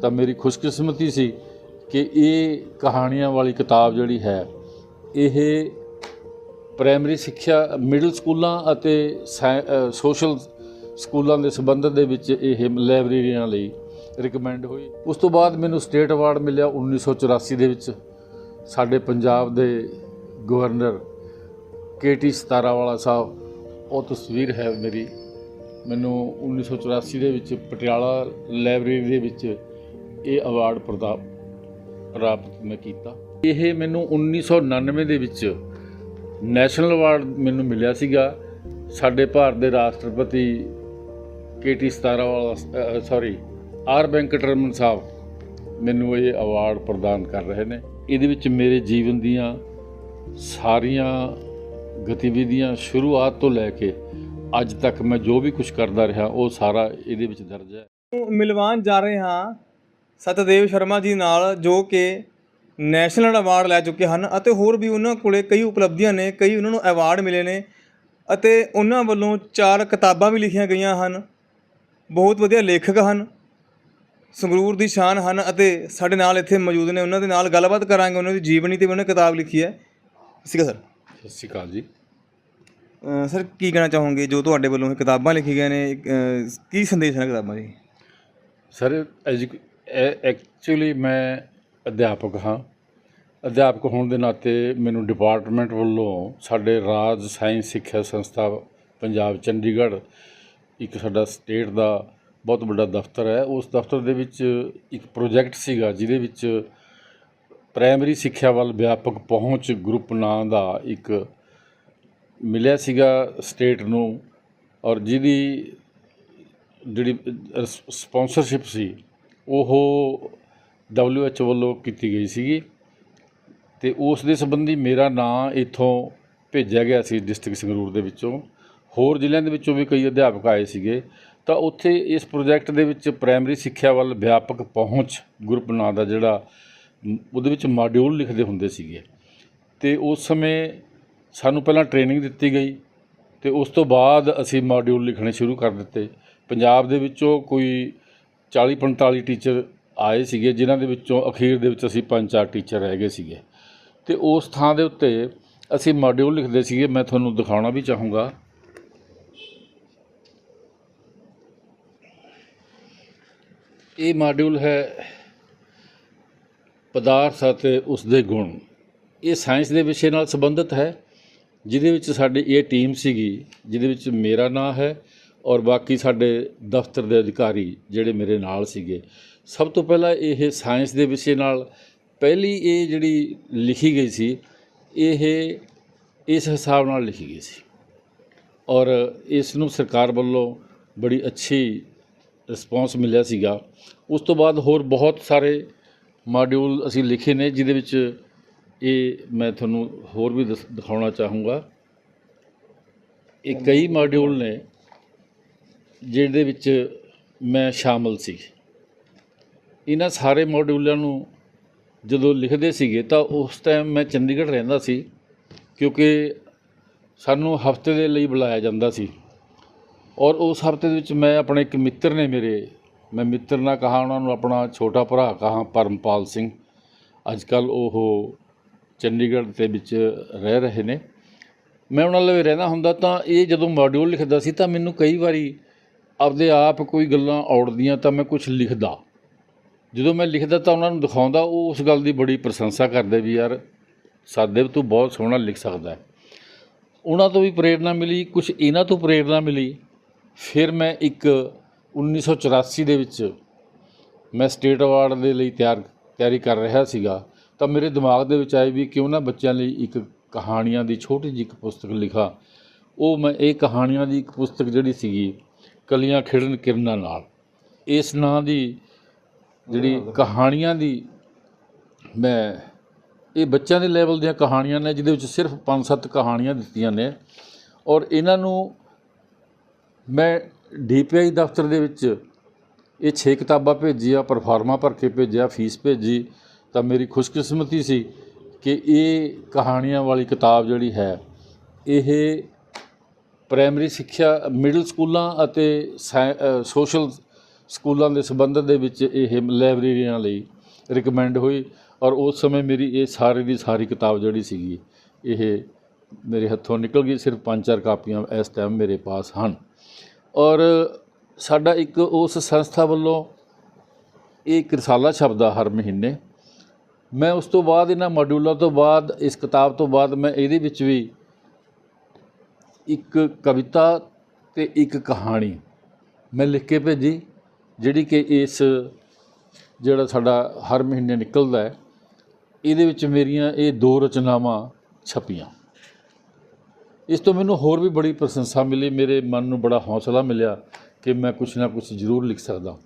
ਤਾਂ ਮੇਰੀ ਖੁਸ਼ਕਿਸਮਤੀ ਸੀ ਕਿ ਇਹ ਕਹਾਣੀਆਂ ਵਾਲੀ ਕਿਤਾਬ ਜਿਹੜੀ ਹੈ, ਇਹ ਪ੍ਰਾਇਮਰੀ ਸਿੱਖਿਆ ਮਿਡਲ ਸਕੂਲਾਂ ਅਤੇ ਸਾਇ- ਸੋਸ਼ਲ ਸਕੂਲਾਂ ਦੇ ਸੰਬੰਧ ਦੇ ਵਿੱਚ ਇਹ ਲਾਇਬ੍ਰੇਰੀਆਂ ਲਈ ਰਿਕਮੈਂਡ ਹੋਈ। ਉਸ ਤੋਂ ਬਾਅਦ ਮੈਨੂੰ ਸਟੇਟ ਅਵਾਰਡ ਮਿਲਿਆ 1984 ਦੇ ਵਿੱਚ। ਸਾਡੇ ਪੰਜਾਬ ਦੇ ਗਵਰਨਰ ਕੇਟੀ ਸਤਾਰਾਵਾਲਾ ਸਾਹਿਬ, ਉਹ ਤਸਵੀਰ ਹੈ ਮੇਰੀ। ਮੈਨੂੰ 1984 ਦੇ ਵਿੱਚ ਪਟਿਆਲਾ ਲਾਇਬ੍ਰੇਰੀ ਦੇ ਵਿੱਚ ਇਹ ਅਵਾਰਡ ਪ੍ਰਦਾਨ ਪ੍ਰਾਪਤ ਮੈਂ ਕੀਤਾ। ਇਹ ਮੈਨੂੰ 1999 ਦੇ ਵਿੱਚ ਨੈਸ਼ਨਲ ਅਵਾਰਡ ਮੈਨੂੰ ਮਿਲਿਆ ਸੀਗਾ। ਸਾਡੇ ਭਾਰਤ ਦੇ ਰਾਸ਼ਟਰਪਤੀ ਕੇਟੀ ਸਤਾਰਾਵਾਲਾ ਸੌਰੀ ਆਰ ਵੈਂਕਟਰਮਨ ਸਾਹਿਬ ਮੈਨੂੰ ਇਹ ਅਵਾਰਡ ਪ੍ਰਦਾਨ ਕਰ ਰਹੇ ਨੇ। ਇਹਦੇ ਵਿੱਚ ਮੇਰੇ ਜੀਵਨ ਦੀਆਂ ਸਾਰੀਆਂ ਗਤੀਵਿਧੀਆਂ ਸ਼ੁਰੂਆਤ ਤੋਂ ਲੈ ਕੇ ਅੱਜ ਤੱਕ ਮੈਂ ਜੋ ਵੀ ਕੁਝ ਕਰਦਾ ਰਿਹਾ, ਉਹ ਸਾਰਾ ਇਹਦੇ ਵਿੱਚ ਦਰਜ ਹੈ। ਮਿਲਵਾਨ ਜਾ ਰਹੇ ਹਾਂ ਸਤਦੇਵ ਸ਼ਰਮਾ ਜੀ ਨਾਲ ਜੋ ਕਿ ਨੈਸ਼ਨਲ ਅਵਾਰਡ ਲੈ ਚੁੱਕੇ ਹਨ ਅਤੇ ਹੋਰ ਵੀ ਉਹਨਾਂ ਕੋਲੇ ਕਈ ਉਪਲਬਧੀਆਂ ਨੇ ਕਈ ਉਹਨਾਂ ਨੂੰ ਅਵਾਰਡ ਮਿਲੇ ਨੇ ਅਤੇ ਉਹਨਾਂ ਵੱਲੋਂ ਚਾਰ ਕਿਤਾਬਾਂ ਵੀ ਲਿਖੀਆਂ ਗਈਆਂ ਹਨ। ਬਹੁਤ ਵਧੀਆ ਲੇਖਕ ਹਨ ਸੰਗਰੂਰ ਦੀ ਸ਼ਾਨ ਹਨ ਅਤੇ ਸਾਡੇ ਨਾਲ ਇੱਥੇ ਮੌਜੂਦ ਨੇ। ਉਹਨਾਂ ਦੇ ਨਾਲ ਗੱਲਬਾਤ ਕਰਾਂਗੇ ਉਹਨਾਂ ਦੀ ਜੀਵਨੀ ਤੇ ਵੀ ਉਹਨੇ ਕਿਤਾਬ ਲਿਖੀ ਹੈ। ਸਿਕਾ ਸਰ ਸਤਿ ਸ਼੍ਰੀ ਅਕਾਲ ਜੀ। ਸਰ ਕੀ ਕਹਿਣਾ ਚਾਹੋਗੇ? ਜੋ ਤੁਹਾਡੇ ਵੱਲੋਂ ਇਹ ਕਿਤਾਬਾਂ ਲਿਖੀ ਗਈਆਂ ਨੇ ਕੀ ਸੰਦੇਸ਼ ਹਨ ਕਿਤਾਬਾਂ ਦੀ? ਸਰ ਐਕਚੁਅਲੀ ਮੈਂ ਅਧਿਆਪਕ ਹਾਂ। ਅਧਿਆਪਕ ਹੋਣ ਦੇ ਨਾਤੇ ਮੈਨੂੰ ਡਿਪਾਰਟਮੈਂਟ ਵੱਲੋਂ ਸਾਡੇ ਰਾਜ ਸਾਇੰਸ ਸਿੱਖਿਆ ਸੰਸਥਾ ਪੰਜਾਬ ਚੰਡੀਗੜ੍ਹ, ਇੱਕ ਸਾਡਾ ਸਟੇਟ ਦਾ ਬਹੁਤ ਵੱਡਾ ਦਫ਼ਤਰ ਹੈ। ਉਸ ਦਫ਼ਤਰ ਦੇ ਵਿੱਚ ਇੱਕ ਪ੍ਰੋਜੈਕਟ ਸੀਗਾ, ਜਿਹਦੇ ਵਿੱਚ ਪ੍ਰਾਇਮਰੀ ਸਿੱਖਿਆ ਵੱਲ ਵਿਆਪਕ ਪਹੁੰਚ ਗਰੁੱਪ ਨਾਂ ਦਾ ਇੱਕ ਮਿਲਿਆ ਸੀਗਾ ਸਟੇਟ ਨੂੰ। ਔਰ ਜਿਹਦੀ ਜਿਹੜੀ ਸਪਾਂਸਰਸ਼ਿਪ ਸੀ ਉਹ WHO ਵੱਲੋਂ ਕੀਤੀ ਗਈ ਸੀਗੀ ਤੇ ਉਸ ਦੇ ਸੰਬੰਧੀ ਮੇਰਾ ਨਾਂ ਇੱਥੋਂ ਭੇਜਿਆ ਗਿਆ ਸੀ ਡਿਸਟ੍ਰਿਕਟ ਸੰਗਰੂਰ ਦੇ ਵਿੱਚੋਂ। ਹੋਰ ਜ਼ਿਲ੍ਹਿਆਂ ਦੇ ਵਿੱਚੋਂ ਵੀ ਕਈ ਅਧਿਆਪਕ ਆਏ ਸੀਗੇ। ਤਾਂ ਉੱਥੇ ਇਸ ਪ੍ਰੋਜੈਕਟ ਦੇ ਵਿੱਚ ਪ੍ਰਾਇਮਰੀ ਸਿੱਖਿਆ ਵੱਲ ਵਿਆਪਕ ਪਹੁੰਚ ਗਰੁੱਪ ਨਾਂ ਦਾ ਜਿਹੜਾ ਉਹਦੇ ਵਿੱਚ ਮਾਡਿਊਲ ਲਿਖਦੇ ਹੁੰਦੇ ਸੀਗੇ। ਤੇ ਉਸ ਸਮੇਂ ਸਾਨੂੰ ਪਹਿਲਾਂ ਟ੍ਰੇਨਿੰਗ ਦਿੱਤੀ ਗਈ ਤੇ ਉਸ ਤੋਂ ਬਾਅਦ ਅਸੀਂ ਮਾਡਿਊਲ ਲਿਖਣੇ ਸ਼ੁਰੂ ਕਰ ਦਿੱਤੇ। ਪੰਜਾਬ ਦੇ ਵਿੱਚੋਂ ਕੋਈ 40 45 ਟੀਚਰ ਆਏ ਸੀਗੇ, ਜਿਨ੍ਹਾਂ ਦੇ ਵਿੱਚੋਂ ਅਖੀਰ ਦੇ ਵਿੱਚ ਅਸੀਂ ਪੰਜ ਚਾਰ ਟੀਚਰ ਰਹਿ ਗਏ ਸੀਗੇ। ਤੇ ਉਸ ਥਾਂ ਦੇ ਉੱਤੇ ਅਸੀਂ ਮਾਡਿਊਲ ਲਿਖਦੇ ਸੀਗੇ, ਮੈਂ ਤੁਹਾਨੂੰ ਦਿਖਾਉਣਾ ਵੀ ਚਾਹੂੰਗਾ। ਇਹ ਮਾਡਿਊਲ ਹੈ ਪਦਾਰਥ ਅਤੇ ਉਸ ਦੇ ਗੁਣ। ਇਹ ਸਾਇੰਸ ਦੇ ਵਿਸ਼ੇ ਨਾਲ ਸੰਬੰਧਿਤ ਹੈ, ਜਿਹਦੇ ਵਿੱਚ ਸਾਡੀ ਇਹ ਟੀਮ ਸੀਗੀ, ਜਿਹਦੇ ਵਿੱਚ ਮੇਰਾ ਨਾਮ ਹੈ ਔਰ ਬਾਕੀ ਸਾਡੇ ਦਫ਼ਤਰ ਦੇ ਅਧਿਕਾਰੀ ਜਿਹੜੇ ਮੇਰੇ ਨਾਲ ਸੀਗੇ, ਸਭ ਤੋਂ ਪਹਿਲਾਂ ਇਹ ਸਾਇੰਸ ਦੇ ਵਿਸ਼ੇ ਨਾਲ ਪਹਿਲੀ ਇਹ ਜਿਹੜੀ ਲਿਖੀ ਗਈ ਸੀ, ਇਹ ਇਸ ਹਿਸਾਬ ਨਾਲ ਲਿਖੀ ਗਈ ਸੀ। ਔਰ ਇਸ ਨੂੰ ਸਰਕਾਰ ਵੱਲੋਂ ਬੜੀ ਅੱਛੀ ਰਿਸਪੌਂਸ ਮਿਲਿਆ ਸੀਗਾ। ਉਸ ਤੋਂ ਬਾਅਦ ਹੋਰ ਬਹੁਤ ਸਾਰੇ ਮਾਡਿਊਲ ਅਸੀਂ ਲਿਖੇ ਨੇ, ਜਿਹਦੇ ਵਿੱਚ ਇਹ ਮੈਂ ਤੁਹਾਨੂੰ ਹੋਰ ਵੀ ਦਸ- ਦਿਖਾਉਣਾ ਚਾਹੂੰਗਾ। ਇਹ ਕਈ ਮਾਡਿਊਲ ਨੇ ਜਿਹਦੇ ਵਿੱਚ ਮੈਂ ਸ਼ਾਮਲ ਸੀ। ਇਹਨਾਂ ਸਾਰੇ ਮੋਡਿਊਲਾਂ ਨੂੰ ਜਦੋਂ ਲਿਖਦੇ ਸੀਗੇ ਤਾਂ ਉਸ ਟਾਈਮ ਮੈਂ ਚੰਡੀਗੜ੍ਹ ਰਹਿੰਦਾ ਸੀ ਕਿਉਂਕਿ ਸਾਨੂੰ ਹਫ਼ਤੇ ਦੇ ਲਈ ਬੁਲਾਇਆ ਜਾਂਦਾ ਸੀ। ਔਰ ਉਸ ਹਫ਼ਤੇ ਦੇ ਵਿੱਚ ਮੈਂ ਆਪਣੇ ਇੱਕ ਮਿੱਤਰ ਨੇ ਮੇਰੇ, ਮੈਂ ਮਿੱਤਰ ਨਾ ਕਹਾ, ਉਹਨਾਂ ਨੂੰ ਆਪਣਾ ਛੋਟਾ ਭਰਾ ਕਹਾ, ਪਰਮਪਾਲ ਸਿੰਘ। ਅੱਜ ਕੱਲ ਉਹ ਚੰਡੀਗੜ੍ਹ ਦੇ ਵਿੱਚ ਰਹਿ ਰਹੇ ਨੇ। ਮੈਂ ਉਹਨਾਂ ਲਈ ਰਹਿੰਦਾ ਹੁੰਦਾ ਤਾਂ ਇਹ ਜਦੋਂ ਮੋਡਿਊਲ ਲਿਖਦਾ ਸੀ ਤਾਂ ਮੈਨੂੰ ਕਈ ਵਾਰੀ ਆਪਦੇ ਆਪ ਕੋਈ ਗੱਲਾਂ ਔੜਦੀਆਂ ਤਾਂ ਮੈਂ ਕੁਝ ਲਿਖਦਾ। ਜਦੋਂ ਮੈਂ ਲਿਖਦਾ ਤਾਂ ਉਹਨਾਂ ਨੂੰ ਦਿਖਾਉਂਦਾ, ਉਹ ਉਸ ਗੱਲ ਦੀ ਬੜੀ ਪ੍ਰਸ਼ੰਸਾ ਕਰਦੇ ਵੀ ਯਾਰ ਸਾਦੇਵ ਤੂੰ ਬਹੁਤ ਸੋਹਣਾ ਲਿਖ ਸਕਦਾ ਉਹਨਾਂ ਤੋਂ ਵੀ ਪ੍ਰੇਰਣਾ ਮਿਲੀ ਕੁਝ ਇਹਨਾਂ ਤੋਂ ਪ੍ਰੇਰਣਾ ਮਿਲੀ। ਫਿਰ ਮੈਂ ਇੱਕ 1984 ਦੇ ਵਿੱਚ ਮੈਂ ਸਟੇਟ ਅਵਾਰਡ ਦੇ ਲਈ ਤਿਆਰ, ਤਿਆਰੀ ਕਰ ਰਿਹਾ ਸੀਗਾ। ਤਾਂ ਮੇਰੇ ਦਿਮਾਗ ਦੇ ਵਿੱਚ ਆਈ ਵੀ ਕਿਉਂ ਨਾ ਬੱਚਿਆਂ ਲਈ ਇੱਕ ਕਹਾਣੀਆਂ ਦੀ ਛੋਟੀ ਜਿਹੀ ਇੱਕ ਪੁਸਤਕ ਲਿਖਾਂ। ਉਹ ਮੈਂ, ਇਹ ਕਹਾਣੀਆਂ ਦੀ ਇੱਕ ਪੁਸਤਕ ਜਿਹੜੀ ਸੀਗੀ ਕਲੀਆਂ ਖਿੜਨ ਕਿਰਨਾਂ ਨਾਲ। ਇਸ ਨਾਂ ਦੀ ਜਿਹੜੀ ਕਹਾਣੀਆਂ ਦੀ ਮੈਂ, ਇਹ ਬੱਚਿਆਂ ਦੇ ਲੈਵਲ ਦੀਆਂ ਕਹਾਣੀਆਂ ਨੇ, ਜਿਹਦੇ ਵਿੱਚ ਸਿਰਫ 5-7 ਕਹਾਣੀਆਂ ਦਿੱਤੀਆਂ ਨੇ। ਔਰ ਇਹਨਾਂ ਨੂੰ ਮੈਂ ਡੀਪੀਆਈ ਦਫ਼ਤਰ ਦੇ ਵਿੱਚ ਇਹ 6 ਕਿਤਾਬਾਂ ਭੇਜੀਆਂ, ਪਰਫਾਰਮਾ ਭਰ ਕੇ ਭੇਜਿਆ, ਫੀਸ ਭੇਜੀ। ਤਾਂ ਮੇਰੀ ਖੁਸ਼ਕਿਸਮਤੀ ਸੀ ਕਿ ਇਹ ਕਹਾਣੀਆਂ ਵਾਲੀ ਕਿਤਾਬ ਜਿਹੜੀ ਹੈ, ਇਹ ਪ੍ਰਾਇਮਰੀ ਸਿੱਖਿਆ ਮਿਡਲ ਸਕੂਲਾਂ ਅਤੇ ਸਾਇ- ਸੋਸ਼ਲ ਸਕੂਲਾਂ ਦੇ ਸੰਬੰਧ ਦੇ ਵਿੱਚ ਇਹ ਲਾਇਬ੍ਰੇਰੀਆਂ ਲਈ ਰਿਕਮੈਂਡ ਹੋਈ ਔਰ ਉਸ ਸਮੇਂ ਮੇਰੀ ਇਹ ਸਾਰੇ ਦੀ ਸਾਰੀ ਕਿਤਾਬ ਜਿਹੜੀ ਸੀਗੀ, ਇਹ ਮੇਰੇ ਹੱਥੋਂ ਨਿਕਲ ਗਈ, ਸਿਰਫ ਪੰਜ ਚਾਰ ਕਾਪੀਆਂ ਇਸ ਟਾਈਮ ਮੇਰੇ ਪਾਸ ਹਨ। ਔਰ ਸਾਡਾ ਇੱਕ ਉਸ ਸੰਸਥਾ ਵੱਲੋਂ ਇਹ ਇੱਕ ਰਸਾਲਾ ਛਪਦਾ ਹਰ ਮਹੀਨੇ। ਮੈਂ ਉਸ ਤੋਂ ਬਾਅਦ ਇਹਨਾਂ ਮੋਡਿਊਲਾਂ ਤੋਂ ਬਾਅਦ, ਇਸ ਕਿਤਾਬ ਤੋਂ ਬਾਅਦ ਮੈਂ ਇਹਦੇ ਵਿੱਚ ਵੀ ਇੱਕ ਕਵਿਤਾ ਅਤੇ ਇੱਕ ਕਹਾਣੀ ਮੈਂ ਲਿਖ ਕੇ ਭੇਜੀ, ਜਿਹੜੀ ਕਿ ਇਸ, ਜਿਹੜਾ ਸਾਡਾ ਹਰ ਮਹੀਨੇ ਨਿਕਲਦਾ ਹੈ, ਇਹਦੇ ਵਿੱਚ ਮੇਰੀਆਂ ਇਹ ਦੋ ਰਚਨਾਵਾਂ ਛਪੀਆਂ। ਇਸ ਤੋਂ ਮੈਨੂੰ ਹੋਰ ਵੀ ਬੜੀ ਪ੍ਰਸ਼ੰਸਾ ਮਿਲੀ, ਮੇਰੇ ਮਨ ਨੂੰ ਬੜਾ ਹੌਸਲਾ ਮਿਲਿਆ ਕਿ ਮੈਂ ਕੁਝ ਨਾ ਕੁਝ ਜ਼ਰੂਰ ਲਿਖ ਸਕਦਾ।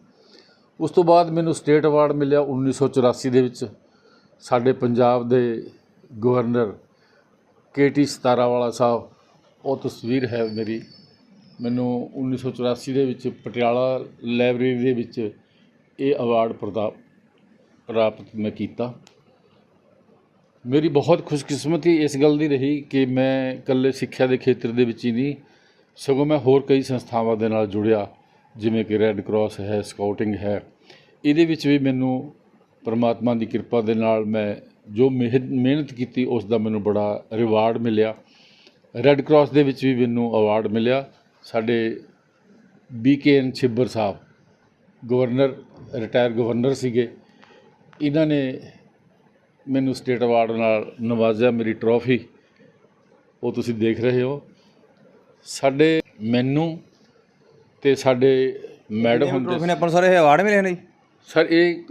ਉਸ ਤੋਂ ਬਾਅਦ ਮੈਨੂੰ ਸਟੇਟ ਅਵਾਰਡ ਮਿਲਿਆ 1984 ਦੇ ਵਿੱਚ। ਸਾਡੇ ਪੰਜਾਬ ਦੇ ਗਵਰਨਰ ਕੇਟੀ ਸਤਾਰਾਵਾਲਾ ਸਾਹਿਬ ਉਹ ਤਸਵੀਰ ਹੈ ਮੇਰੀ। ਮੈਨੂੰ 1984 ਦੇ ਵਿੱਚ ਪਟਿਆਲਾ ਲਾਇਬ੍ਰੇਰੀ ਦੇ ਵਿੱਚ ਇਹ ਅਵਾਰਡ ਪ੍ਰਦਾ, ਪ੍ਰਾਪਤ ਮੈਂ ਕੀਤਾ। ਮੇਰੀ ਬਹੁਤ ਖੁਸ਼ਕਿਸਮਤੀ ਇਸ ਗੱਲ ਦੀ ਰਹੀ ਕਿ ਮੈਂ ਇਕੱਲੇ ਸਿੱਖਿਆ ਦੇ ਖੇਤਰ ਦੇ ਵਿੱਚ ਹੀ ਨਹੀਂ, ਸਗੋਂ ਮੈਂ ਹੋਰ ਕਈ ਸੰਸਥਾਵਾਂ ਦੇ ਨਾਲ ਜੁੜਿਆ, ਜਿਵੇਂ ਕਿ ਰੈੱਡ ਕਰਾਸ ਹੈ ਸਕਾਊਟਿੰਗ ਹੈ। ਇਹਦੇ ਵਿੱਚ ਵੀ ਮੈਨੂੰ ਪਰਮਾਤਮਾ ਦੀ ਕਿਰਪਾ ਦੇ ਨਾਲ ਮੈਂ ਜੋ ਮਿਹਨ- ਮਿਹਨਤ ਕੀਤੀ, ਉਸ ਦਾ ਮੈਨੂੰ ਬੜਾ ਰਿਵਾਰਡ ਮਿਲਿਆ। ਰੈੱਡ ਕਰਾਸ ਦੇ ਵਿੱਚ ਵੀ ਮੈਨੂੰ ਅਵਾਰਡ ਮਿਲਿਆ। ਸਾਡੇ BKN Chhibber Sahib governor retire governor ਸੀਗੇ। ਇਹਨਾਂ ਨੇ ਮੈਨੂੰ ਸਟੇਟ ਅਵਾਰਡ ਨਾਲ ਨਵਾਜ਼ਿਆ ਮੇਰੀ ਟਰੋਫੀ ਉਹ ਤੁਸੀਂ ਦੇਖ ਰਹੇ ਹੋ। ਸਾਡੇ ਮੈਨੂੰ ਤੇ ਸਾਡੇ ਮੈਡਮ ਹੁੰਦੇ ਟਰੋਫੀ ਨੇ ਆਪਾਂ ਨੂੰ ਸਾਰੇ ਅਵਾਰਡ ਮਿਲੇ ਨੇ ਜੀ। ਸਰ ਇਹ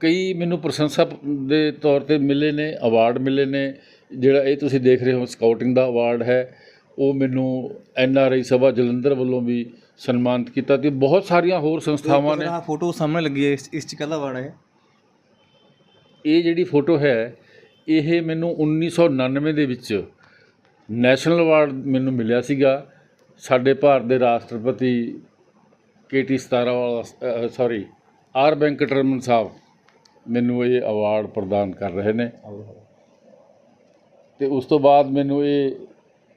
ਕਈ ਮੈਨੂੰ ਪ੍ਰਸ਼ੰਸਾ ਦੇ ਤੌਰ ਤੇ ਮਿਲੇ ਨੇ ਅਵਾਰਡ ਮਿਲੇ ਨੇ। ਜਿਹੜਾ ਇਹ ਤੁਸੀਂ ਦੇਖ ਰਹੇ ਹੋ ਸਕਾਊਟਿੰਗ ਦਾ ਅਵਾਰਡ ਹੈ ਉਹ ਮੈਨੂੰ ਐਨ ਆਰ ਆਈ ਸਭਾ ਜਲੰਧਰ ਵੱਲੋਂ ਵੀ ਸਨਮਾਨਿਤ ਕੀਤਾ ਤੇ ਬਹੁਤ ਸਾਰੀਆਂ ਹੋਰ ਸੰਸਥਾਵਾਂ ਨੇ। ਆਹ ਫੋਟੋ ਸਾਹਮਣੇ ਲੱਗੀ ਹੈ ਇਸ ਇਸ ਚ ਕਾਹਦਾ ਅਵਾਰਡ ਹੈ ਇਹ? ਜਿਹੜੀ ਫੋਟੋ ਹੈ ਇਹ ਮੈਨੂੰ 1999 ਦੇ ਵਿੱਚ ਨੈਸ਼ਨਲ ਅਵਾਰਡ ਮੈਨੂੰ ਮਿਲਿਆ ਸੀਗਾ। ਸਾਡੇ ਭਾਰਤ ਦੇ ਰਾਸ਼ਟਰਪਤੀ ਕੇਟੀ ਸਤਾਰਾਵਾਲਾ ਸੌਰੀ ਆਰ ਵੈਂਕਟਰਮਨ ਸਾਹਿਬ ਮੈਨੂੰ ਇਹ ਅਵਾਰਡ ਪ੍ਰਦਾਨ ਕਰ ਰਹੇ ਨੇ। ਤੇ ਉਸ ਤੋਂ ਬਾਅਦ ਮੈਨੂੰ ਇਹ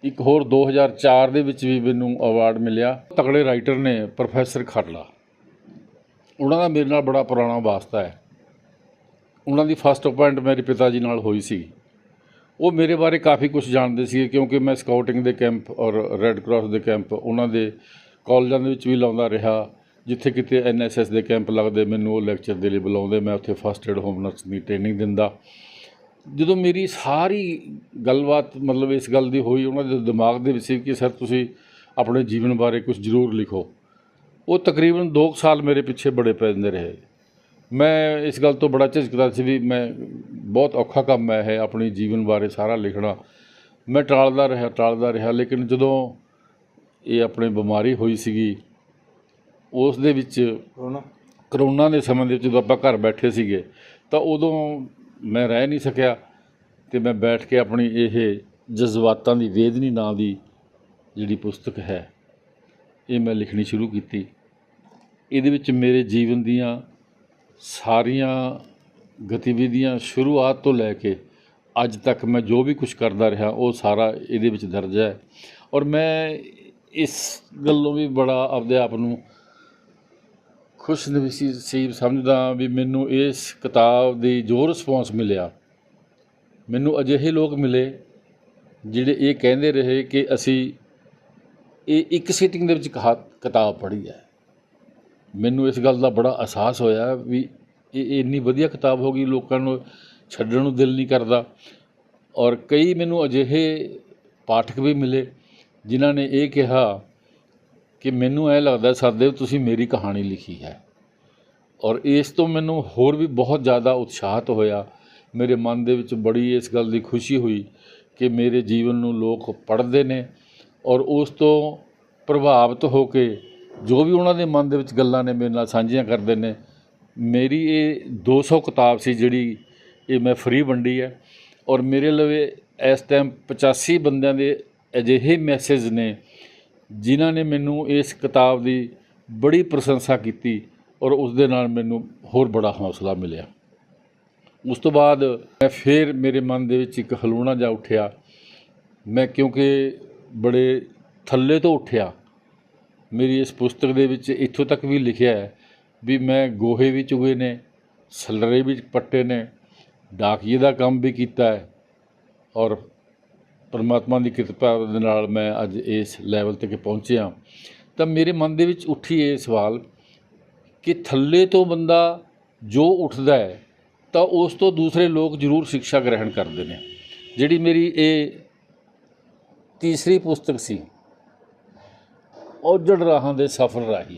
ਇੱਕ ਹੋਰ 2004 ਦੇ ਵਿੱਚ ਵੀ ਮੈਨੂੰ ਅਵਾਰਡ ਮਿਲਿਆ। ਤਕੜੇ ਰਾਈਟਰ ਨੇ ਪ੍ਰੋਫੈਸਰ ਖਰਲਾ ਉਹਨਾਂ ਦਾ ਮੇਰੇ ਨਾਲ ਬੜਾ ਪੁਰਾਣਾ ਵਾਸਤਾ ਹੈ। ਉਹਨਾਂ ਦੀ ਫਸਟ ਅਪਾਇੰਟ ਮੇਰੇ ਪਿਤਾ ਜੀ ਨਾਲ ਹੋਈ ਸੀ। ਉਹ ਮੇਰੇ ਬਾਰੇ ਕਾਫੀ ਕੁਝ ਜਾਣਦੇ ਸੀ ਕਿਉਂਕਿ ਮੈਂ ਸਕਾਊਟਿੰਗ ਦੇ ਕੈਂਪ ਔਰ ਰੈੱਡ ਕਰਾਸ ਦੇ ਕੈਂਪ ਉਹਨਾਂ ਦੇ ਕਾਲਜਾਂ ਦੇ ਵਿੱਚ ਵੀ ਲਾਉਂਦਾ ਰਿਹਾ। ਜਿੱਥੇ ਕਿਤੇ ਐਨਐਸਐਸ ਦੇ ਕੈਂਪ ਲੱਗਦੇ, ਮੈਨੂੰ ਉਹ ਲੈਕਚਰ ਦੇ ਲਈ ਬੁਲਾਉਂਦੇ। ਮੈਂ ਉੱਥੇ ਫਸਟ ਏਡ ਹੋਮ ਨਰਸ ਦੀ ਟ੍ਰੇਨਿੰਗ ਦਿੰਦਾ। ਜਦੋਂ ਮੇਰੀ ਸਾਰੀ ਗੱਲਬਾਤ ਮਤਲਬ ਇਸ ਗੱਲ ਦੀ ਹੋਈ ਉਹਨਾਂ ਦੇ ਦਿਮਾਗ ਦੇ ਵਿੱਚ ਸੀ ਕਿ ਸਰ ਤੁਸੀਂ ਆਪਣੇ ਜੀਵਨ ਬਾਰੇ ਕੁਝ ਜ਼ਰੂਰ ਲਿਖੋ। ਉਹ ਤਕਰੀਬਨ 2 ਸਾਲ ਮੇਰੇ ਪਿੱਛੇ ਬੜੇ ਪੈਂਦੇ ਰਹੇ। ਮੈਂ ਇਸ ਗੱਲ ਤੋਂ ਬੜਾ ਝਿਜਕਦਾ ਸੀ ਵੀ ਮੈਂ ਬਹੁਤ ਔਖਾ ਕੰਮ ਹੈ ਇਹ ਆਪਣੀ ਜੀਵਨ ਬਾਰੇ ਸਾਰਾ ਲਿਖਣਾ। ਮੈਂ ਟਾਲਦਾ ਰਿਹਾ ਟਾਲਦਾ ਰਿਹਾ ਲੇਕਿਨ ਜਦੋਂ ਇਹ ਆਪਣੇ ਬਿਮਾਰੀ ਹੋਈ ਸੀਗੀ ਉਸ ਦੇ ਵਿੱਚ ਕਰੋਨਾ? ਕਰੋਨਾ ਦੇ ਸਮੇਂ ਦੇ ਵਿੱਚ ਜਦੋਂ ਆਪਾਂ ਘਰ ਬੈਠੇ ਸੀਗੇ ਤਾਂ ਉਦੋਂ ਮੈਂ ਰਹਿ ਨਹੀਂ ਸਕਿਆ ਤੇ ਮੈਂ ਬੈਠ ਕੇ ਆਪਣੀ ਇਹ ਜਜ਼ਬਾਤਾਂ ਦੀ, ਵੇਦਨੀ ਨਾਂ ਦੀ ਜਿਹੜੀ ਪੁਸਤਕ ਹੈ, ਇਹ ਮੈਂ ਲਿਖਣੀ ਸ਼ੁਰੂ ਕੀਤੀ। ਇਹਦੇ ਵਿੱਚ ਮੇਰੇ ਜੀਵਨ ਦੀਆਂ ਸਾਰੀਆਂ ਗਤੀਵਿਧੀਆਂ ਸ਼ੁਰੂਆਤ ਤੋਂ ਲੈ ਕੇ ਅੱਜ ਤੱਕ ਮੈਂ ਜੋ ਵੀ ਕੁਝ ਕਰਦਾ ਰਿਹਾ, ਉਹ ਸਾਰਾ ਇਹਦੇ ਵਿੱਚ ਦਰਜ ਹੈ। ਔਰ ਮੈਂ ਇਸ ਗੱਲੋਂ ਵੀ ਬੜਾ ਆਪਦੇ ਆਪ ਨੂੰ ਖੁਸ਼ ਨਸੀਬ ਸਮਝਦਾ ਵੀ ਮੈਨੂੰ ਇਸ ਕਿਤਾਬ ਦੀ ਜੋ ਰਿਸਪੌਂਸ ਮਿਲਿਆ। ਮੈਨੂੰ ਅਜਿਹੇ ਲੋਕ ਮਿਲੇ ਜਿਹੜੇ ਇਹ ਕਹਿੰਦੇ ਰਹੇ ਕਿ ਅਸੀਂ ਇਹ ਇੱਕ ਸੀਟਿੰਗ ਦੇ ਵਿੱਚ ਕਹਾ ਕਿਤਾਬ ਪੜ੍ਹੀ ਹੈ। ਮੈਨੂੰ ਇਸ ਗੱਲ ਦਾ ਬੜਾ ਅਹਿਸਾਸ ਹੋਇਆ ਵੀ ਇਹ ਇੰਨੀ ਵਧੀਆ ਕਿਤਾਬ ਹੋ ਗਈ, ਲੋਕਾਂ ਨੂੰ ਛੱਡਣ ਨੂੰ ਦਿਲ ਨਹੀਂ ਕਰਦਾ। ਔਰ ਕਈ ਮੈਨੂੰ ਅਜਿਹੇ ਪਾਠਕ ਵੀ ਮਿਲੇ ਜਿਨ੍ਹਾਂ ਨੇ ਇਹ ਕਿਹਾ ਕਿ ਮੈਨੂੰ ਐ ਲੱਗਦਾ ਸਰਦੇਵ ਤੁਸੀਂ ਮੇਰੀ ਕਹਾਣੀ ਲਿਖੀ ਹੈ। ਔਰ ਇਸ ਤੋਂ ਮੈਨੂੰ ਹੋਰ ਵੀ ਬਹੁਤ ਜ਼ਿਆਦਾ ਉਤਸ਼ਾਹਤ ਹੋਇਆ। ਮੇਰੇ ਮਨ ਦੇ ਵਿੱਚ ਬੜੀ ਇਸ ਗੱਲ ਦੀ ਖੁਸ਼ੀ ਹੋਈ ਕਿ ਮੇਰੇ ਜੀਵਨ ਨੂੰ ਲੋਕ ਪੜ੍ਹਦੇ ਨੇ ਔਰ ਉਸ ਤੋਂ ਪ੍ਰਭਾਵਿਤ ਹੋ ਕੇ ਜੋ ਵੀ ਉਹਨਾਂ ਦੇ ਮਨ ਦੇ ਵਿੱਚ ਗੱਲਾਂ ਨੇ ਮੇਰੇ ਨਾਲ ਸਾਂਝੀਆਂ ਕਰਦੇ ਨੇ, ਮੇਰੀ ਇਹ 200 ਕਿਤਾਬ ਸੀ ਜਿਹੜੀ ਇਹ ਮੈਂ ਫ੍ਰੀ ਵੰਡੀ ਹੈ। ਔਰ ਮੇਰੇ ਲਵੇ ਇਸ ਟਾਈਮ 85 ਬੰਦਿਆਂ ਦੇ ਅਜਿਹੇ ਮੈਸੇਜ ਨੇ ਜਿਨ੍ਹਾਂ ਨੇ ਮੈਨੂੰ ਇਸ ਕਿਤਾਬ ਦੀ ਬੜੀ ਪ੍ਰਸ਼ੰਸਾ ਕੀਤੀ ਔਰ ਉਸ ਦੇ ਨਾਲ ਮੈਨੂੰ ਹੋਰ ਬੜਾ ਹੌਸਲਾ ਮਿਲਿਆ। ਉਸ ਤੋਂ ਬਾਅਦ ਮੈਂ ਫਿਰ ਮੇਰੇ ਮਨ ਦੇ ਵਿੱਚ ਇੱਕ ਹਲੂਣਾ ਜਾ ਉੱਠਿਆ। ਮੈਂ ਕਿਉਂਕਿ ਬੜੇ ਥੱਲੇ ਤੋਂ ਉੱਠਿਆ। ਮੇਰੀ ਇਸ ਪੁਸਤਕ ਦੇ ਵਿੱਚ ਇੱਥੋਂ ਤੱਕ ਵੀ ਲਿਖਿਆ ਹੈ ਵੀ ਮੈਂ ਗੋਹੇ ਵੀ ਚੁਗੇ ਨੇ, ਸਲਰੇ ਵੀ ਪੱਟੇ ਨੇ, ਡਾਕੀਏ ਦਾ ਕੰਮ ਵੀ ਕੀਤਾ ਹੈ ਔਰ ਪਰਮਾਤਮਾ ਦੀ ਕਿਰਪਾ ਦੇ ਨਾਲ ਮੈਂ ਅੱਜ ਇਸ ਲੈਵਲ ਤੇ ਪਹੁੰਚਿਆ। ਤਾਂ ਮੇਰੇ ਮਨ ਦੇ ਵਿੱਚ ਉੱਠੀ ਇਹ ਸਵਾਲ ਕਿ ਥੱਲੇ ਤੋਂ ਬੰਦਾ ਜੋ ਉੱਠਦਾ ਹੈ, ਤਾਂ ਉਸ ਤੋਂ ਦੂਸਰੇ ਲੋਕ ਜ਼ਰੂਰ ਸਿੱਖਿਆ ਗ੍ਰਹਿਣ ਕਰਦੇ ਨੇ। ਜਿਹੜੀ ਮੇਰੀ ਇਹ ਤੀਸਰੀ ਪੁਸਤਕ ਸੀ, ਔਜੜ ਰਾਹਾਂ ਦੇ ਸਫਰ ਰਾਹੀ।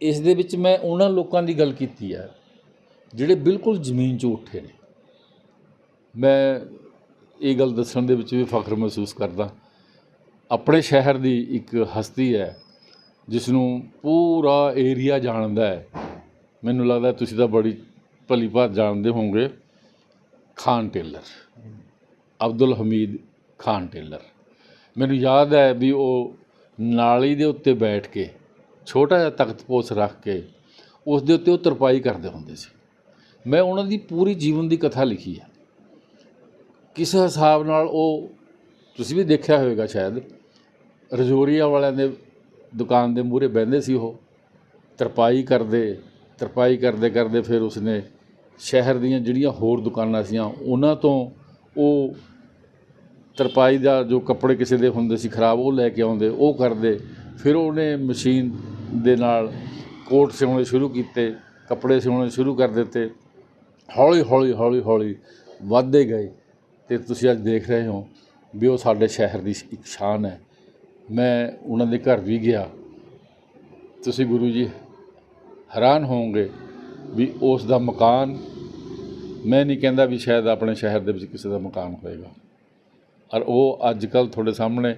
ਇਸ ਦੇ ਵਿੱਚ ਮੈਂ ਉਹਨਾਂ ਲੋਕਾਂ ਦੀ ਗੱਲ ਕੀਤੀ ਹੈ, ਜਿਹੜੇ ਬਿਲਕੁਲ ਜ਼ਮੀਨ 'ਚੋਂ ਉੱਠੇ ਨੇ। ਮੈਂ ਇਹ ਗੱਲ ਦੱਸਣ ਦੇ ਵਿੱਚ ਵੀ ਫਖਰ ਮਹਿਸੂਸ ਕਰਦਾ। ਆਪਣੇ ਸ਼ਹਿਰ ਦੀ ਇੱਕ ਹਸਤੀ ਹੈ ਜਿਸ ਨੂੰ ਪੂਰਾ ਏਰੀਆ ਜਾਣਦਾ ਹੈ। ਮੈਨੂੰ ਲੱਗਦਾ ਤੁਸੀਂ ਤਾਂ ਬੜੀ ਭਲੀ ਭਾਤ ਜਾਣਦੇ ਹੋਵੋਗੇ, ਖਾਨ ਟੇਲਰ। ਅਬਦੁਲ ਹਮੀਦ ਖਾਨ ਟੇਲਰ। ਮੈਨੂੰ ਯਾਦ ਹੈ ਵੀ ਉਹ ਨਾਲੀ ਦੇ ਉੱਤੇ ਬੈਠ ਕੇ, ਛੋਟਾ ਜਿਹਾ ਤਖਤ ਪੋਸ ਰੱਖ ਕੇ, ਉਸ ਦੇ ਉੱਤੇ ਉਹ ਤਰਪਾਈ ਕਰਦੇ ਹੁੰਦੇ ਸੀ। ਮੈਂ ਉਹਨਾਂ ਦੀ ਪੂਰੀ ਜੀਵਨ ਦੀ ਕਥਾ ਲਿਖੀ ਹੈ। ਕਿਸ ਹਿਸਾਬ ਨਾਲ ਉਹ, ਤੁਸੀਂ ਵੀ ਦੇਖਿਆ ਹੋਵੇਗਾ ਸ਼ਾਇਦ, ਰਜੋਰੀਆ ਵਾਲਿਆਂ ਦੇ ਦੁਕਾਨ ਦੇ ਮੂਹਰੇ ਬਹਿੰਦੇ ਸੀ ਉਹ, ਤਰਪਾਈ ਕਰਦੇ ਤਰਪਾਈ ਕਰਦੇ ਕਰਦੇ ਫਿਰ ਉਸਨੇ ਸ਼ਹਿਰ ਦੀਆਂ ਜਿਹੜੀਆਂ ਹੋਰ ਦੁਕਾਨਾਂ ਸੀਆਂ, ਉਹਨਾਂ ਤੋਂ ਉਹ ਤਰਪਾਈ ਦਾ ਜੋ ਕੱਪੜੇ ਕਿਸੇ ਦੇ ਹੁੰਦੇ ਸੀ ਖਰਾਬ, ਉਹ ਲੈ ਕੇ ਆਉਂਦੇ, ਉਹ ਕਰਦੇ, ਫਿਰ ਉਹਨੇ ਮਸ਼ੀਨ ਦੇ ਨਾਲ ਕੋਟ ਸਿਉਣੇ ਸ਼ੁਰੂ ਕੀਤੇ, ਕੱਪੜੇ ਸਿਉਣੇ ਸ਼ੁਰੂ ਕਰ ਦਿੱਤੇ, ਹੌਲੀ ਹੌਲੀ ਹੌਲੀ ਹੌਲੀ ਵੱਧਦੇ ਗਏ। ਤੇ ਤੁਸੀਂ ਅੱਜ ਦੇਖ ਰਹੇ ਹੋ ਵੀ ਉਹ ਸਾਡੇ ਸ਼ਹਿਰ ਦੀ ਇੱਕ ਸ਼ਾਨ ਹੈ। ਮੈਂ ਉਹਨਾਂ ਦੇ ਘਰ ਵੀ ਗਿਆ। ਤੁਸੀਂ ਗੁਰੂ ਜੀ ਹੈਰਾਨ ਹੋਵੋਗੇ ਵੀ ਉਸ ਦਾ ਮਕਾਨ, ਮੈਂ ਨਹੀਂ ਕਹਿੰਦਾ ਵੀ ਸ਼ਾਇਦ ਆਪਣੇ ਸ਼ਹਿਰ ਦੇ ਵਿੱਚ ਕਿਸੇ ਦਾ ਮਕਾਨ ਹੋਏਗਾ। ਔਰ ਉਹ ਅੱਜ ਕੱਲ ਤੁਹਾਡੇ ਸਾਹਮਣੇ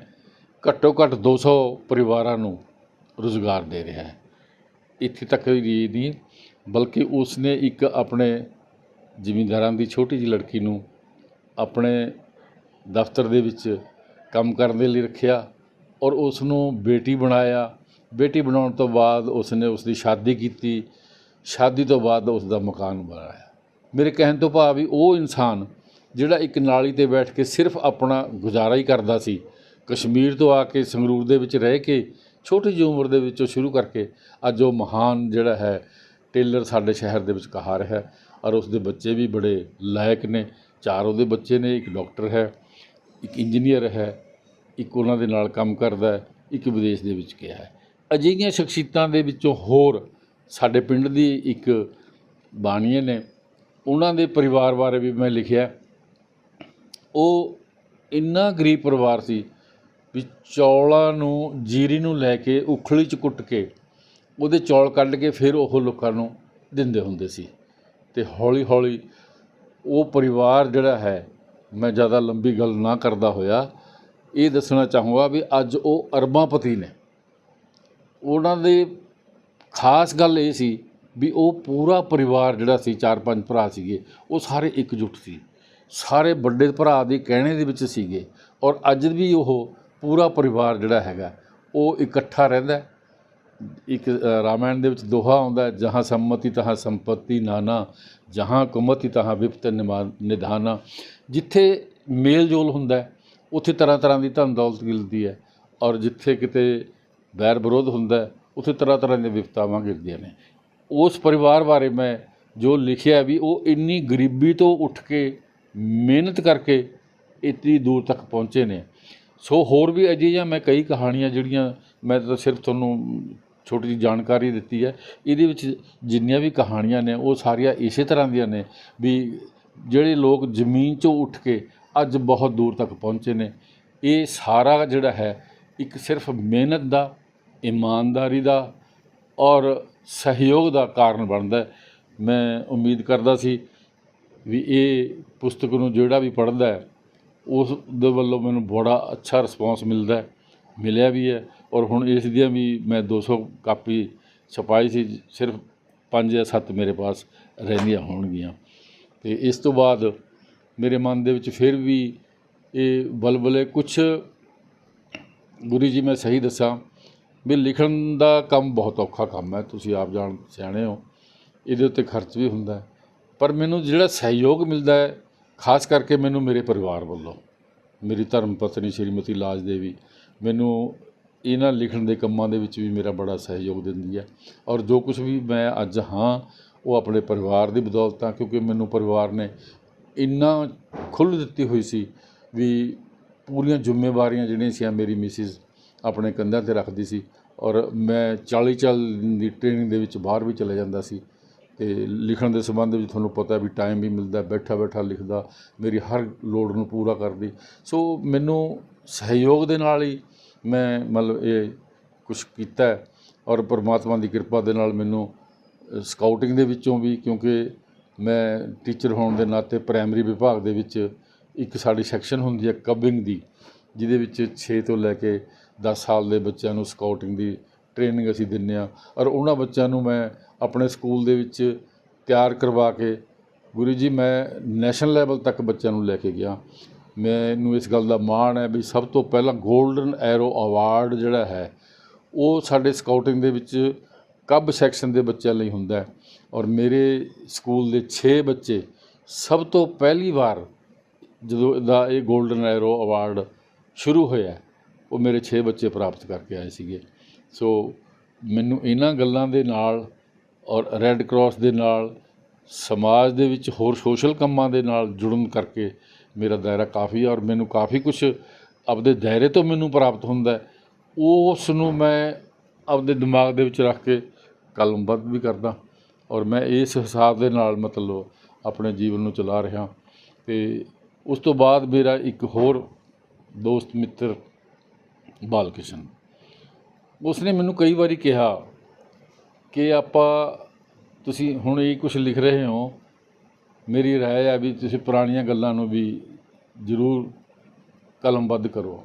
ਘੱਟੋ ਘੱਟ 200 ਪਰਿਵਾਰਾਂ ਨੂੰ ਰੁਜ਼ਗਾਰ ਦੇ ਰਿਹਾ ਹੈ। ਇੱਥੇ ਤੱਕ ਹੀ ਨਹੀਂ, ਬਲਕਿ ਉਸਨੇ ਇੱਕ ਆਪਣੇ ਜ਼ਿਮੀਂਦਾਰਾਂ ਦੀ ਛੋਟੀ ਜਿਹੀ ਲੜਕੀ ਨੂੰ ਆਪਣੇ ਦਫ਼ਤਰ ਦੇ ਵਿੱਚ ਕੰਮ ਕਰਨ ਦੇ ਲਈ ਰੱਖਿਆ ਔਰ ਉਸ ਨੂੰ ਬੇਟੀ ਬਣਾਇਆ। ਬੇਟੀ ਬਣਾਉਣ ਤੋਂ ਬਾਅਦ ਉਸਨੇ ਉਸ ਦੀ ਸ਼ਾਦੀ ਕੀਤੀ। ਸ਼ਾਦੀ ਤੋਂ ਬਾਅਦ ਉਸ ਦਾ ਮਕਾਨ ਬਣਾਇਆ। ਮੇਰੇ ਕਹਿਣ ਤੋਂ ਭਾਵ ਵੀ ਉਹ ਇਨਸਾਨ ਜਿਹੜਾ ਇੱਕ ਨਾਲੀ ਤੇ ਬੈਠ ਕੇ ਸਿਰਫ ਆਪਣਾ ਗੁਜ਼ਾਰਾ ਹੀ ਕਰਦਾ ਸੀ, ਕਸ਼ਮੀਰ ਤੋਂ ਆ ਕੇ ਸੰਗਰੂਰ ਦੇ ਵਿੱਚ ਰਹਿ ਕੇ, ਛੋਟੀ ਜਿਹੀ ਉਮਰ ਦੇ ਵਿੱਚੋਂ ਸ਼ੁਰੂ ਕਰਕੇ ਅੱਜ ਉਹ ਮਹਾਨ ਜਿਹੜਾ ਹੈ ਟੇਲਰ ਸਾਡੇ ਸ਼ਹਿਰ ਦੇ ਵਿੱਚ ਕਹਾ ਰਿਹਾ ਹੈ ਔਰ ਉਸ ਦੇ ਬੱਚੇ ਵੀ ਬੜੇ ਲਾਇਕ ਨੇ। ਚਾਰ ਉਹਦੇ ਬੱਚੇ ਨੇ, ਇੱਕ ਡਾਕਟਰ ਹੈ, ਇੱਕ ਇੰਜੀਨੀਅਰ ਹੈ, ਇੱਕ ਉਹਨਾਂ ਦੇ ਨਾਲ ਕੰਮ ਕਰਦਾ ਇੱਕ ਵਿਦੇਸ਼ ਦੇ ਵਿੱਚ ਗਿਆ ਹੈ। ਅਜਿਹੀਆਂ ਸ਼ਖਸੀਅਤਾਂ ਦੇ ਵਿੱਚੋਂ ਹੋਰ ਸਾਡੇ ਪਿੰਡ ਦੀ ਇੱਕ ਬਾਣੀਏ ਨੇ, ਉਹਨਾਂ ਦੇ ਪਰਿਵਾਰ ਬਾਰੇ ਵੀ ਮੈਂ ਲਿਖਿਆ ਉਹ ਇੰਨਾ ਗਰੀਬ ਪਰਿਵਾਰ ਸੀ ਵੀ ਚੌਲਾਂ ਨੂੰ, ਜੀਰੀ ਨੂੰ ਲੈ ਕੇ ਉਖਲੀ 'ਚ ਕੁੱਟ ਕੇ ਉਹਦੇ ਚੌਲ ਕੱਢ ਕੇ ਫਿਰ ਉਹ ਲੋਕਾਂ ਨੂੰ ਦਿੰਦੇ ਹੁੰਦੇ ਸੀ। ਤੇ ਹੌਲੀ ਹੌਲੀ ਉਹ ਪਰਿਵਾਰ ਜਿਹੜਾ ਹੈ, ਮੈਂ ਜ਼ਿਆਦਾ ਲੰਬੀ ਗੱਲ ਨਾ ਕਰਦਾ ਹੋਇਆ, ਇਹ ਦੱਸਣਾ ਚਾਹੂੰਗਾ ਵੀ ਅੱਜ ਉਹ ਅਰਬਾਂਪਤੀ ਨੇ। ਉਹਨਾਂ ਦੇ ਖਾਸ ਗੱਲ ਇਹ ਸੀ ਵੀ ਉਹ ਪੂਰਾ ਪਰਿਵਾਰ ਜਿਹੜਾ ਸੀ, ਚਾਰ ਪੰਜ ਭਰਾ ਸੀਗੇ, ਉਹ ਸਾਰੇ ਇਕਜੁੱਟ ਸੀ। ਸਾਰੇ ਵੱਡੇ ਭਰਾ ਦੇ ਕਹਿਣੇ ਦੇ ਵਿੱਚ ਸੀਗੇ ਔਰ ਅੱਜ ਵੀ ਉਹ ਪੂਰਾ ਪਰਿਵਾਰ ਜਿਹੜਾ ਹੈਗਾ, ਉਹ ਇਕੱਠਾ ਰਹਿੰਦਾ ਇੱਕ ਰਾਮਾਇਣ ਦੇ ਵਿੱਚ ਦੋਹਾ ਆਉਂਦਾ ਜਹਾਂ ਸੰਮਤੀ ਤਹਾਂ ਸੰਪਤੀ ਨਾਨਾ ਜਹਾਂ ਕੁਮਤੀ ਤਹਾਂ ਵਿਪਤ ਨਿਮਾ- ਨਿਧਾਨਾ। ਜਿੱਥੇ ਮੇਲ ਜੋਲ ਹੁੰਦਾ ਹੈ, ਉੱਥੇ ਤਰ੍ਹਾਂ ਤਰ੍ਹਾਂ ਦੀ ਧਨ ਦੌਲਤ ਮਿਲਦੀ ਹੈ ਔਰ ਜਿੱਥੇ ਕਿਤੇ ਵੈਰ ਵਿਰੋਧ ਹੁੰਦਾ ਹੈ, ਉੱਥੇ ਤਰ੍ਹਾਂ ਤਰ੍ਹਾਂ ਦੀਆਂ ਵਿਪਤਾਵਾਂ ਗਿਰਦੀਆਂ ਨੇ। ਉਸ ਪਰਿਵਾਰ ਬਾਰੇ ਮੈਂ ਜੋ ਲਿਖਿਆ ਵੀ ਉਹ ਇੰਨੀ ਗਰੀਬੀ ਤੋਂ ਉੱਠ ਕੇ ਮਿਹਨਤ ਕਰਕੇ ਇਤਨੀ ਦੂਰ ਤੱਕ ਪਹੁੰਚੇ ਨੇ। ਸੋ ਹੋਰ ਵੀ ਅਜਿਹੀਆਂ ਮੈਂ ਕਈ ਕਹਾਣੀਆਂ ਜਿਹੜੀਆਂ ਮੈਂ ਤਾਂ ਸਿਰਫ ਤੁਹਾਨੂੰ ਛੋਟੀ ਜਿਹੀ ਜਾਣਕਾਰੀ ਦਿੱਤੀ ਹੈ। ਇਹਦੇ ਵਿੱਚ ਜਿੰਨੀਆਂ ਵੀ ਕਹਾਣੀਆਂ ਨੇ, ਉਹ ਸਾਰੀਆਂ ਇਸੇ ਤਰ੍ਹਾਂ ਦੀਆਂ ਨੇ ਵੀ ਜਿਹੜੇ ਲੋਕ ਜ਼ਮੀਨ 'ਚੋਂ ਉੱਠ ਕੇ ਅੱਜ ਬਹੁਤ ਦੂਰ ਤੱਕ ਪਹੁੰਚੇ ਨੇ। ਇਹ ਸਾਰਾ ਜਿਹੜਾ ਹੈ, ਇੱਕ ਸਿਰਫ ਮਿਹਨਤ ਦਾ, ਇਮਾਨਦਾਰੀ ਦਾ ਔਰ ਸਹਿਯੋਗ ਦਾ ਕਾਰਨ ਬਣਦਾ ਮੈਂ ਉਮੀਦ ਕਰਦਾ ਸੀ ਵੀ ਇਹ ਪੁਸਤਕ ਨੂੰ ਜਿਹੜਾ ਵੀ ਪੜ੍ਹਦਾ ਹੈ, ਉਸ ਦੇ ਵੱਲੋਂ ਮੈਨੂੰ ਬੜਾ ਅੱਛਾ ਰਿਸਪੌਂਸ ਮਿਲਦਾ ਹੈ। ਮਿਲਿਆ ਵੀ ਹੈ ਔਰ ਹੁਣ ਇਸ ਦੀਆਂ ਵੀ ਮੈਂ 200 ਕਾਪੀ ਛਪਾਈ ਸੀ, ਸਿਰਫ 5 ਜਾਂ 7 ਮੇਰੇ ਪਾਸ ਰਹਿੰਦੀਆਂ ਹੋਣਗੀਆਂ। ਤੇ ਇਸ ਤੋਂ ਬਾਅਦ ਮੇਰੇ ਮਨ ਦੇ ਵਿੱਚ ਫਿਰ ਵੀ ਇਹ ਬਲਬਲੇ ਕੁਝ ਗੁਰੂ ਜੀ ਮੈਂ ਸਹੀ ਦੱਸਾਂ ਵੀ ਲਿਖਣ ਦਾ ਕੰਮ ਬਹੁਤ ਔਖਾ ਕੰਮ ਹੈ, ਤੁਸੀਂ ਆਪ ਜਾਣ ਸਿਆਣੇ ਹੋ, ਇਹਦੇ ਉੱਤੇ ਖਰਚ ਵੀ ਹੁੰਦਾ ਹੈ। ਪਰ ਮੈਨੂੰ ਜਿਹੜਾ ਸਹਿਯੋਗ ਮਿਲਦਾ ਹੈ, ਖਾਸ ਕਰਕੇ ਮੈਨੂੰ ਮੇਰੇ ਪਰਿਵਾਰ ਵੱਲੋਂ, ਮੇਰੀ ਧਰਮ ਪਤਨੀ ਸ਼੍ਰੀਮਤੀ ਲਾਜ ਦੇਵੀ ਮੈਨੂੰ ਇਹਨਾਂ ਲਿਖਣ ਦੇ ਕੰਮਾਂ ਦੇ ਵਿੱਚ ਵੀ ਮੇਰਾ ਬੜਾ ਸਹਿਯੋਗ ਦਿੰਦੀ ਹੈ। ਔਰ ਜੋ ਕੁਝ ਵੀ ਮੈਂ ਅੱਜ ਹਾਂ, ਉਹ ਆਪਣੇ ਪਰਿਵਾਰ ਦੀ ਬਦੌਲਤ ਆ ਕਿਉਂਕਿ ਮੈਨੂੰ ਪਰਿਵਾਰ ਨੇ ਇੰਨਾ ਖੁੱਲ੍ਹ ਦਿੱਤੀ ਹੋਈ ਸੀ ਵੀ ਪੂਰੀਆਂ ਜ਼ਿੰਮੇਵਾਰੀਆਂ ਜਿਹੜੀਆਂ ਸੀ ਮੇਰੀ ਮਿਸਿਸ ਆਪਣੇ ਕੰਧਾਂ ਤੇ ਰੱਖਦੀ ਸੀ। ਔਰ ਮੈਂ 40 ਚਾਲ ਦੀ ਟ੍ਰੇਨਿੰਗ ਦੇ ਵਿੱਚ ਬਾਹਰ ਵੀ ਚਲੇ ਜਾਂਦਾ ਸੀ। ਤੇ ਲਿਖਣ ਦੇ ਸੰਬੰਧ ਵਿੱਚ ਤੁਹਾਨੂੰ ਪਤਾ ਵੀ ਟਾਈਮ ਵੀ ਮਿਲਦਾ ਬੈਠਾ ਬੈਠਾ ਲਿਖਦਾ, ਮੇਰੀ ਹਰ ਲੋੜ ਨੂੰ ਪੂਰਾ ਕਰਦੀ। ਸੋ ਮੈਨੂੰ ਸਹਿਯੋਗ ਦੇ ਨਾਲ ਹੀ ਮੈਂ ਮਤਲਬ ਇਹ ਕੁਝ ਕੀਤਾ ਔਰ ਪਰਮਾਤਮਾ ਦੀ ਕਿਰਪਾ ਦੇ ਨਾਲ ਮੈਨੂੰ ਸਕਾਊਟਿੰਗ ਦੇ ਵਿੱਚੋਂ ਵੀ ਕਿਉਂਕਿ ਮੈਂ ਟੀਚਰ ਹੋਣ ਦੇ ਨਾਤੇ ਪ੍ਰਾਇਮਰੀ ਵਿਭਾਗ ਦੇ ਵਿੱਚ ਇੱਕ ਸਾਡੀ ਸੈਕਸ਼ਨ ਹੁੰਦੀ ਹੈ ਕਬਿੰਗ ਦੀ, ਜਿਹਦੇ ਵਿੱਚ 6 ਤੋਂ ਲੈ ਕੇ 10 ਸਾਲ ਦੇ ਬੱਚਿਆਂ ਨੂੰ ਸਕਾਊਟਿੰਗ ਦੀ ਟ੍ਰੇਨਿੰਗ ਅਸੀਂ ਦਿੰਦੇ ਹਾਂ ਔਰ ਉਹਨਾਂ ਬੱਚਿਆਂ ਨੂੰ ਮੈਂ ਆਪਣੇ ਸਕੂਲ ਦੇ ਵਿੱਚ ਤਿਆਰ ਕਰਵਾ ਕੇ ਗੁਰੂ ਜੀ ਮੈਂ ਨੈਸ਼ਨਲ ਲੈਵਲ ਤੱਕ ਬੱਚਿਆਂ ਨੂੰ ਲੈ ਕੇ ਗਿਆ। ਮੈਨੂੰ ਇਸ ਗੱਲ ਦਾ ਮਾਣ ਹੈ ਵੀ ਸਭ ਤੋਂ ਪਹਿਲਾਂ 골ਡਨ ਐਰੋ ਅਵਾਰਡ ਜਿਹੜਾ ਹੈ, ਉਹ ਸਾਡੇ ਸਕਾਊਟਿੰਗ ਦੇ ਵਿੱਚ ਕੱਬ ਸੈਕਸ਼ਨ ਦੇ ਬੱਚਿਆਂ ਲਈ ਹੁੰਦਾ ਹੈ। ਔਰ ਮੇਰੇ ਸਕੂਲ ਦੇ 6 ਬੱਚੇ ਸਭ ਤੋਂ ਪਹਿਲੀ ਵਾਰ ਜਦੋਂ ਦਾ ਇਹ 골ਡਨ ਐਰੋ ਅਵਾਰਡ ਸ਼ੁਰੂ ਹੋਇਆ ਉਹ ਮੇਰੇ 6 ਬੱਚੇ ਪ੍ਰਾਪਤ ਕਰਕੇ ਆਏ ਸੀਗੇ। ਸੋ ਮੈਨੂੰ ਇਹਨਾਂ ਗੱਲਾਂ ਦੇ ਨਾਲ ਔਰ ਰੈੱਡ ਕਰਾਸ ਦੇ ਨਾਲ, ਸਮਾਜ ਦੇ ਵਿੱਚ ਹੋਰ ਸੋਸ਼ਲ ਕੰਮਾਂ ਦੇ ਨਾਲ ਜੁੜਨ ਕਰਕੇ ਮੇਰਾ ਦਾਇਰਾ ਕਾਫੀ ਹੈ ਔਰ ਮੈਨੂੰ ਕਾਫੀ ਕੁਝ ਆਪਦੇ ਦਾਇਰੇ ਤੋਂ ਮੈਨੂੰ ਪ੍ਰਾਪਤ ਹੁੰਦਾ ਉਸ ਨੂੰ ਮੈਂ ਆਪਦੇ ਦਿਮਾਗ ਦੇ ਵਿੱਚ ਰੱਖ ਕੇ ਕਲਮਬੱਧ ਵੀ ਕਰਦਾ ਔਰ ਮੈਂ ਇਸ ਹਿਸਾਬ ਦੇ ਨਾਲ ਮਤਲਬ ਆਪਣੇ ਜੀਵਨ ਨੂੰ ਚਲਾ ਰਿਹਾ ਤੇ ਉਸ ਤੋਂ ਬਾਅਦ ਮੇਰਾ ਇੱਕ ਹੋਰ ਦੋਸਤ ਮਿੱਤਰ ਬਾਲਕਿਸ਼ਨ ਉਸਨੇ ਮੈਨੂੰ ਕਈ ਵਾਰੀ ਕਿਹਾ ਕਿ ਆਪਾਂ ਤੁਸੀਂ ਹੁਣ ਇਹ ਕੁਝ ਲਿਖ ਰਹੇ ਹੋ ਮੇਰੀ ਰਾਏ ਹੈ ਵੀ ਤੁਸੀਂ ਪੁਰਾਣੀਆਂ ਗੱਲਾਂ ਨੂੰ ਵੀ ਜ਼ਰੂਰ ਕਲਮਬੱਧ ਕਰੋ।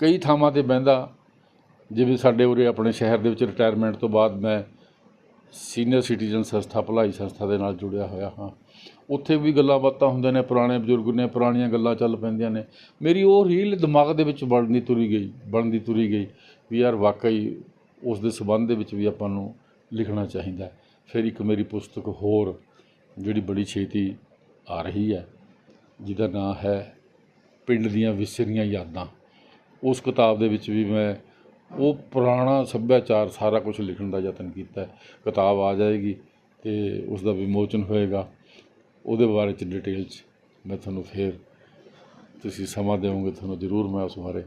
ਕਈ ਥਾਵਾਂ ਤੇ ਬਹਿੰਦਾ, ਜਿਵੇਂ ਸਾਡੇ ਉਰੇ ਆਪਣੇ ਸ਼ਹਿਰ ਦੇ ਵਿੱਚ ਰਿਟਾਇਰਮੈਂਟ ਤੋਂ ਬਾਅਦ ਮੈਂ ਸੀਨੀਅਰ ਸਿਟੀਜ਼ਨ ਸੰਸਥਾ, ਭਲਾਈ ਸੰਸਥਾ ਦੇ ਨਾਲ ਜੁੜਿਆ ਹੋਇਆ ਹਾਂ। ਉੱਥੇ ਵੀ ਗੱਲਾਂ ਬਾਤਾਂ ਹੁੰਦੀਆਂ ਨੇ, ਪੁਰਾਣੇ ਬਜ਼ੁਰਗ ਨੇ, ਪੁਰਾਣੀਆਂ ਗੱਲਾਂ ਚੱਲ ਪੈਂਦੀਆਂ ਨੇ। ਮੇਰੀ ਉਹ ਰੀਲ ਦਿਮਾਗ ਦੇ ਵਿੱਚ ਬਣਦੀ ਤੁਰੀ ਗਈ, ਬਣਦੀ ਤੁਰੀ ਗਈ ਵੀ ਯਾਰ ਵਾਕਈ ਉਸ ਦੇ ਸਬੰਧ ਦੇ ਵਿੱਚ ਵੀ ਆਪਾਂ ਨੂੰ ਲਿਖਣਾ ਚਾਹੀਦਾ ਫਿਰ ਇੱਕ ਮੇਰੀ ਪੁਸਤਕ ਹੋਰ ਜਿਹੜੀ ਬੜੀ ਛੇਤੀ ਆ ਰਹੀ ਹੈ, ਜਿਹਦਾ ਨਾਂ ਹੈ ਪਿੰਡ ਦੀਆਂ ਵਿਸਰੀਆਂ ਯਾਦਾਂ। ਉਸ ਕਿਤਾਬ ਦੇ ਵਿੱਚ ਵੀ ਮੈਂ ਉਹ ਪੁਰਾਣਾ ਸੱਭਿਆਚਾਰ ਸਾਰਾ ਕੁਝ ਲਿਖਣ ਦਾ ਯਤਨ ਕੀਤਾ। ਕਿਤਾਬ ਆ ਜਾਏਗੀ ਤੇ ਉਸ ਦਾ ਵਿਮੋਚਨ ਹੋਏਗਾ। ਉਹਦੇ ਬਾਰੇ ਚ ਡਿਟੇਲ ਚ ਮੈਂ ਤੁਹਾਨੂੰ ਫੇਰ ਤੁਸੀਂ ਸਮਾਂ ਦਿਓਗੇ, ਤੁਹਾਨੂੰ ਜ਼ਰੂਰ ਮੈਂ ਉਸ ਬਾਰੇ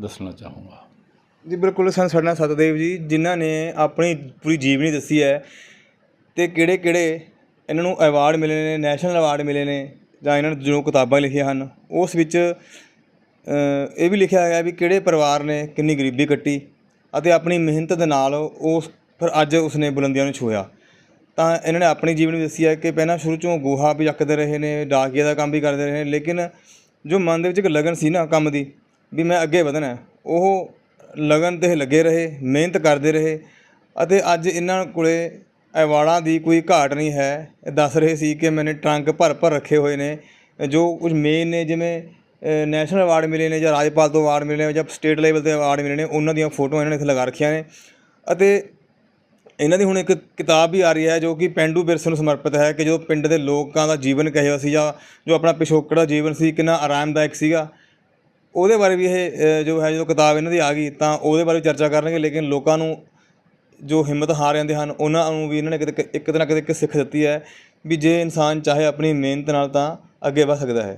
ਦੱਸਣਾ ਚਾਹੂੰਗਾ। ਜੀ, ਬਿਲਕੁਲ ਸਨ ਸਾਡੇ ਨਾਲ ਸਤਦੇਵ ਜੀ, ਜਿਨ੍ਹਾਂ ਨੇ ਆਪਣੀ ਪੂਰੀ ਜੀਵਨੀ ਦੱਸੀ ਹੈ ਤੇ ਕਿਹੜੇ ਕਿਹੜੇ ਇਹਨਾਂ ਨੂੰ ਅਵਾਰਡ ਮਿਲੇ ਨੇ ਨੈਸ਼ਨਲ ਅਵਾਰਡ ਮਿਲੇ ਨੇ, ਜਾਂ ਇਹਨਾਂ ਨੇ ਜੋ ਕਿਤਾਬਾਂ ਲਿਖੀਆਂ ਹਨ, ਉਸ ਵਿੱਚ ਇਹ ਵੀ ਲਿਖਿਆ ਹੋਇਆ ਵੀ ਕਿਹੜੇ ਪਰਿਵਾਰ ਨੇ ਕਿੰਨੀ ਗਰੀਬੀ ਕੱਟੀ ਅਤੇ ਆਪਣੀ ਮਿਹਨਤ ਦੇ ਨਾਲ ਉਸ, ਫਿਰ ਅੱਜ ਉਸਨੇ ਬੁਲੰਦੀਆਂ ਨੂੰ ਛੂਹਿਆ। ਤਾਂ ਇਹਨਾਂ ਨੇ ਆਪਣੀ ਜੀਵਨ ਵੀ ਦੱਸੀ ਹੈ ਕਿ ਪਹਿਲਾਂ ਸ਼ੁਰੂ ਚੋਂ ਗੋਹਾ ਵੀ ਚੱਕਦੇ ਰਹੇ ਨੇ ਡਾਕੀਆ ਦਾ ਕੰਮ ਵੀ ਕਰਦੇ ਰਹੇ ਨੇ, ਲੇਕਿਨ ਜੋ ਮਨ ਦੇ ਵਿੱਚ ਇੱਕ ਲਗਨ ਸੀ ਨਾ ਕੰਮ ਦੀ, ਵੀ ਮੈਂ ਅੱਗੇ ਵਧਣਾ ਉਹ ਲਗਨ ਤੇ ਲੱਗੇ ਰਹੇ, ਮਿਹਨਤ ਕਰਦੇ ਰਹੇ ਅਤੇ ਅੱਜ ਇਹਨਾਂ ਕੋਲੇ ਐਵਾਰਡਾਂ ਦੀ ਕੋਈ ਘਾਟ ਨਹੀਂ ਹੈ। ਦੱਸ ਰਹੇ ਸੀ ਕਿ ਮੈਨੇ ਟਰੰਕ ਭਰ ਭਰ ਰੱਖੇ ਹੋਏ ਨੇ। ਜੋ ਕੁਝ ਮੇਨ ਨੇ ਜਿਵੇਂ ਨੈਸ਼ਨਲ ਅਵਾਰਡ ਮਿਲੇ ਨੇ ਜਾਂ ਰਾਜਪਾਲ ਤੋਂ ਅਵਾਰਡ ਮਿਲੇ ਨੇ ਜਾਂ ਸਟੇਟ ਲੈਵਲ ਤੇ ਅਵਾਰਡ ਮਿਲੇ ਨੇ, ਉਹਨਾਂ ਦੀਆਂ ਫੋਟੋਆਂ ਇਹਨਾਂ ਨੇ ਇੱਥੇ ਲਗਾ ਰੱਖੀਆਂ ਨੇ। ਅਤੇ ਇਹਨਾਂ ਦੀ ਹੁਣ ਇੱਕ ਕਿਤਾਬ ਵੀ ਆ ਰਹੀ ਹੈ ਜੋ ਕਿ ਪੈਂਡੂ ਵਿਰਸੇ ਨੂੰ ਸਮਰਪਿਤ ਹੈ ਕਿ ਜੋ ਪਿੰਡ ਦੇ ਲੋਕਾਂ ਦਾ ਜੀਵਨ ਕਿਹੋ ਸੀ ਜਾਂ ਜੋ ਆਪਣਾ ਪਿਛੋਕੜ ਦਾ ਜੀਵਨ ਸੀ, ਕਿੰਨਾ ਆਰਾਮਦਾਇਕ ਸੀਗਾ। ਉਹਦੇ ਬਾਰੇ ਵੀ ਇਹ ਜੋ ਹੈ ਜਦੋਂ ਕਿਤਾਬ ਇਹਨਾਂ ਦੀ ਆ ਗਈ ਤਾਂ ਉਹਦੇ ਬਾਰੇ ਵੀ ਚਰਚਾ ਕਰਨਗੇ, ਲੇਕਿਨ ਲੋਕਾਂ ਨੂੰ ਜੋ ਹਿੰਮਤ ਹਾਰ ਜਾਂਦੇ ਹਨ, ਉਹਨਾਂ ਨੂੰ ਵੀ ਇਹਨਾਂ ਨੇ ਕਿਤੇ ਇੱਕ ਨਾ ਕਿਤੇ ਇੱਕ ਸਿੱਖ ਦਿੱਤੀ ਹੈ ਵੀ ਜੇ ਇਨਸਾਨ ਚਾਹੇ ਆਪਣੀ ਮਿਹਨਤ ਨਾਲ ਤਾਂ ਅੱਗੇ ਵੱਧ ਸਕਦਾ ਹੈ।